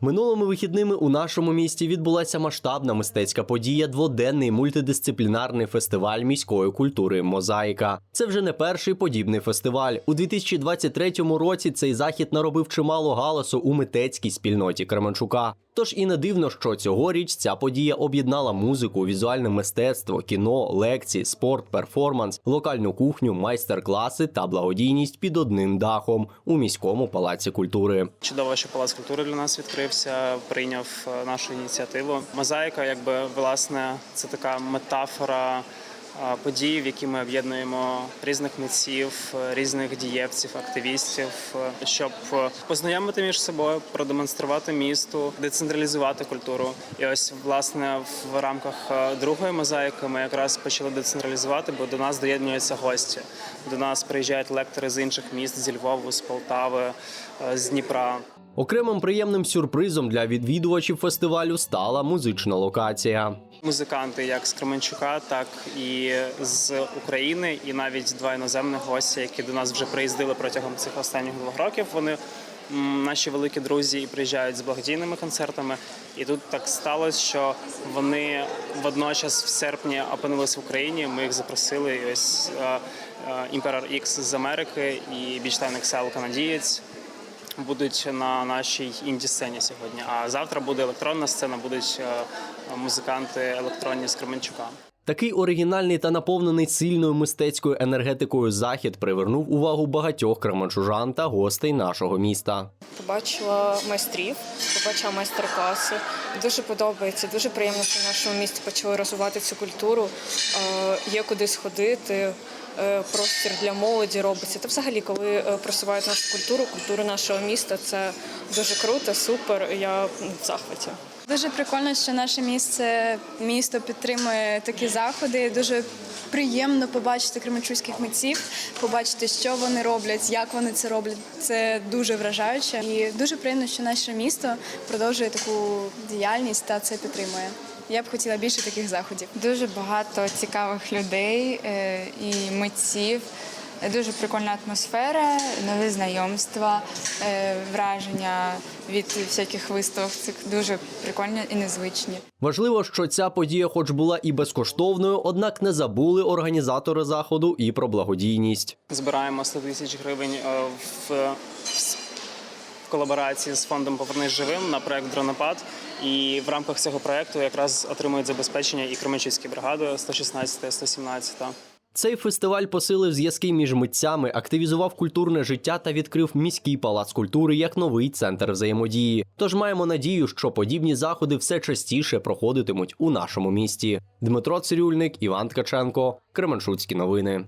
Минулими вихідними у нашому місті відбулася масштабна мистецька подія дводенний мультидисциплінарний фестиваль міської культури Мозаїка. Це вже не перший подібний фестиваль. У 2023 році цей захід наробив чимало галасу у митецькій спільноті Кременчука. Тож і не дивно, що цьогоріч ця подія об'єднала музику, візуальне мистецтво, кіно, лекції, спорт, перформанс, локальну кухню, майстер-класи та благодійність під одним дахом у міському палаці культури. Чудово, що палац культури для нас відкрився, прийняв е, нашу ініціативу. Мозаїка, якби власне, це така метафора подій, в які ми об'єднуємо різних митців, е, різних дієвців, активістів, е, щоб е, познайомити між собою, продемонструвати місту, децентралізувати культуру. І ось власне в рамках другої мозаїки ми якраз почали децентралізувати, бо до нас доєднуються гості. До нас приїжджають лектори з інших міст зі Львова, з Полтави, з Дніпра. Окремим приємним сюрпризом для відвідувачів фестивалю стала музична локація. Музиканти як з Кременчука, так і з України, і навіть два іноземних гості, які до нас вже приїздили протягом цих останніх двох років. Вони наші великі друзі і приїжджають з благодійними концертами. І тут так сталося, що вони водночас в серпні опинились в Україні. Ми їх запросили. І ось е, е, Ікс з Америки і Бічлайн Excel канадієць будуть на нашій інді сцені сьогодні. А завтра буде електронна сцена, будуть е, музиканти електронні з Кременчука. Такий оригінальний та наповнений сильною мистецькою енергетикою захід привернув увагу багатьох кременчужан та гостей нашого міста. Побачила майстрів, побачила майстер-класи. Дуже подобається. Дуже приємно, що в нашому місті почали розвивати цю культуру. Е, Є куди сходити. Е, Простір для молоді робиться. Та взагалі, коли е, просувають нашу культуру, культуру нашого міста, це дуже круто, супер. Я в захваті. Дуже прикольно, що наше місце місто підтримує такі заходи. Дуже приємно побачити кременчуцьких митців, побачити, що вони роблять, як вони це роблять. Це дуже вражаюче. І дуже приємно, що наше місто продовжує таку діяльність та це підтримує. Я б хотіла більше таких заходів. Дуже багато цікавих людей е, і митців. Дуже прикольна атмосфера, нові знайомства, е, враження від всяких виставок. Це дуже прикольні і незвичні. Важливо, що ця подія, хоч була і безкоштовною, однак не забули організатори заходу і про благодійність. Збираємо 100 тисяч гривень е, в, в колаборації з фондом Повернись живим на проект Дронопад. І в рамках цього проекту якраз отримують забезпечення і Кременчуцькі бригади 116 117 Цей фестиваль посилив зв'язки між митцями, активізував культурне життя та відкрив міський палац культури як новий центр взаємодії. Тож маємо надію, що подібні заходи все частіше проходитимуть у нашому місті. Дмитро Цирюльник, Іван Ткаченко, Кременчуцькі новини.